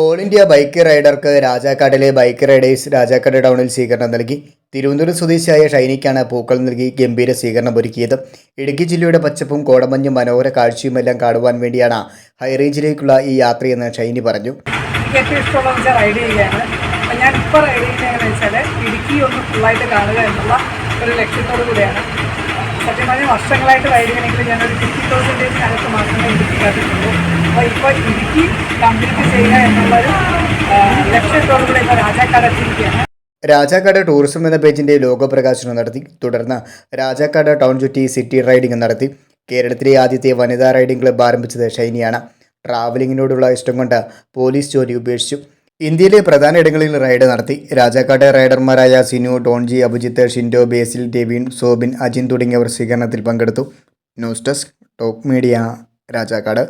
All India bike റൈഡർക്ക് രാജാക്കാട്ടിലെ bike riders Rajakkad ടൗണിൽ സ്വീകരണം നൽകി. തിരുവനന്തപുരം സ്വദേശിയായ ഷൈനിക്കാണ് പൂക്കൾ നൽകി ഗംഭീര സ്വീകരണം ഒരുക്കിയത്. ഇടുക്കി ജില്ലയുടെ പച്ചപ്പും കോടമഞ്ഞും മനോഹര കാഴ്ചയുമെല്ലാം കാണുവാൻ വേണ്ടിയാണ് ഹൈറേഞ്ചിലേക്കുള്ള ഈ യാത്രയെന്ന് ഷൈനി പറഞ്ഞു. ഏറ്റവും ഞാൻ ഇപ്പോൾ ഇടുക്കി ഒന്ന് ഒരു കൂടിയാണ്. വർഷങ്ങളായിട്ട് റൈഡ് ഞാനൊരു ഫിഫ്റ്റി പെർസെന്റേജിനകത്ത് മാത്രമേ ഇടുക്കി ഇപ്പോൾ ഇടുക്കി കംപ്ലീറ്റ് ചെയ്യുക എന്നുള്ളൊരു ലക്ഷ്യത്തോടുകൂടെ ലക്ഷ്യത്തോടു കൂടി ഇപ്പോൾ രാജാക്കാട് എത്തിയിരിക്കുകയാണ്. രാജാക്കാട് ടൂറിസം എന്ന പേജിന്റെ ലോഗോ പ്രകാശനം നടത്തി. തുടർന്ന് രാജാക്കാട് ടൗൺ ചുറ്റി സിറ്റി റൈഡിംഗ് നടത്തി. കേരളത്തിലെ ആദ്യത്തെ വനിതാ റൈഡിംഗ് ക്ലബ്ബ് ആരംഭിച്ചത് ഷൈനിയാണ്. ട്രാവലിങ്ങിനോടുള്ള ഇഷ്ടം കൊണ്ട് പോലീസ് ജോലി ഉപേക്ഷിച്ചു. ഇന്ത്യയിലെ പ്രധാന ഇടങ്ങളിൽ റൈഡ് നടത്തി. രാജാക്കാട് റൈഡർമാരായ സിനു ടോൺജി അഭിജിത്ത് ഷിൻഡോ ബേസിൽ ഡെവിൻ സോബിൻ അജിൻ തുടങ്ങിയവർ സ്വീകരണത്തിൽ പങ്കെടുത്തു. News desk top media Rajakkad.